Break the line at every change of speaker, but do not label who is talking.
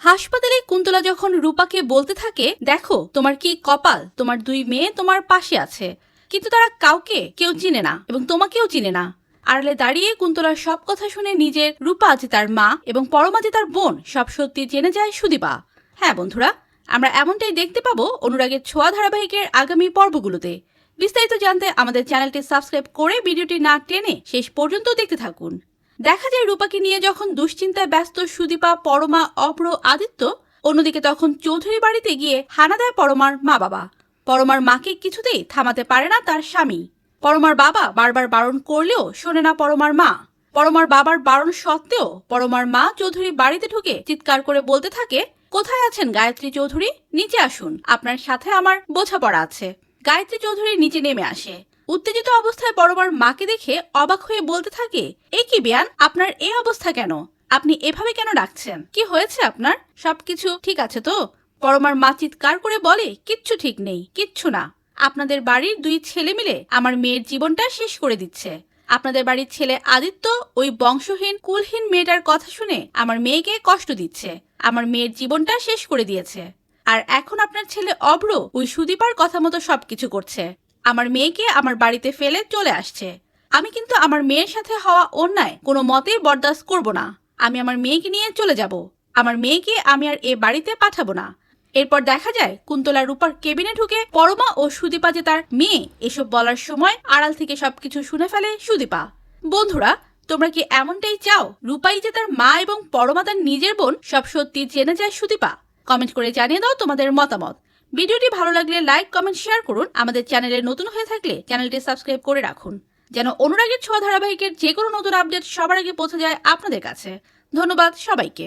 হাসপাতালে কুন্তলা যখন রূপাকে বলতে থাকে, দেখো, তোমার কি কপাল? তোমার দুই মেয়ে তোমার পাশে আছে। কিন্তু তারা কাউকে কেউ চিনে না এবং তোমাকেও চিনে না। আড়ালে দাঁড়িয়ে কুন্তলার সব কথা শুনে নিজের রূপা যে তার মা এবং পরমা যে তার বোন, সব সত্যি জেনে যায় সুদীপা। হ্যাঁ বন্ধুরা, আমরা এমনটাই দেখতে পাবো অনুরাগের ছোঁয়া ধারাবাহিকের আগামী পর্বগুলোতে। বিস্তারিত জানতে আমাদের চ্যানেলটি সাবস্ক্রাইব করে ভিডিওটি না টেনে শেষ পর্যন্ত দেখতে থাকুন। দেখা যায় রূপাকে নিয়ে যখন দুশ্চিন্তায় ব্যস্ত সুদীপা, পরমা অপ্র আদিত্য, অন্যদিকে তখন চৌধুরী বাড়িতে গিয়ে হানা দেয় পরমার মা বাবা পরমার মাকে কিছুতেই থামাতে পারে না তার স্বামী। পরমার বাবা বারবার বারণ করলেও শোনে না পরমার মা। পরমার বাবার বারণ সত্ত্বেও পরমার মা চৌধুরী বাড়িতে ঢুকে চিৎকার করে বলতে থাকে, কোথায় আছেন গায়ত্রী চৌধুরী? নিচে আসুন। আপনার সাথে আমার বোঝাপড়া আছে। গায়ত্রী চৌধুরী নিচে নেমে আসে। উত্তেজিত অবস্থায় পরমার মাকে দেখে অবাক হয়ে বলতে থাকে এ কি বিয়ান, আপনার এই অবস্থা কেন? আপনি এভাবে কেন ডাকছেন? কি হয়েছে আপনার? সবকিছু ঠিক আছে তো? পরমার মা চিৎকার করে বলে, কিচ্ছু ঠিক নেই, কিচ্ছু না। আপনাদের বাড়ির দুই ছেলে মিলে আমার মেয়ের জীবনটা শেষ করে দিচ্ছে। আপনাদের বাড়ির ছেলে আদিত্য ওই বংশহীন, কুলহীন মেয়েটার কথা শুনে আমার মেয়েকে কষ্ট দিচ্ছে। আমার মেয়ের জীবনটা শেষ করে দিয়েছে। আর এখন আপনার ছেলে অব্র ওই সুদীপার কথা মতো সবকিছু করছে। আমার মেয়েকে আমার বাড়িতে ফেলে চলে আসছে। আমি কিন্তু আমার মেয়ের সাথে হওয়া অন্যায় কোনো মতেই বরদাস্ত করব না। আমি আমার মেয়েকে নিয়ে চলে যাব। আমার মেয়েকে আমি আর এ বাড়িতে পাঠাবো না। এরপর দেখা যায়, কুন্তলা রূপার কেবিনে ঢুকে পরমা ও সুদীপা যে তার মেয়ে, এসব বলার সময় আড়াল থেকে সবকিছু শুনে ফেলে সুদীপা। বন্ধুরা, তোমরা কি এমনটাই চাও? রূপাই যে তার মা এবং পরমা তার নিজের বোন, সব সত্যি জেনে যায় সুদীপা। কমেন্ট করে জানিয়ে দাও তোমাদের মতামত। ভিডিওটি ভালো লাগলে লাইক, কমেন্ট, শেয়ার করুন। আমাদের চ্যানেলে নতুন হয়ে থাকলে চ্যানেলটি সাবস্ক্রাইব করে রাখুন। যেন অনুরাগের ছোঁয়া ধারাবাহিকের যে কোনো নতুন আপডেট সবার আগে পৌঁছে যায় আপনাদের কাছে। ধন্যবাদ সবাইকে।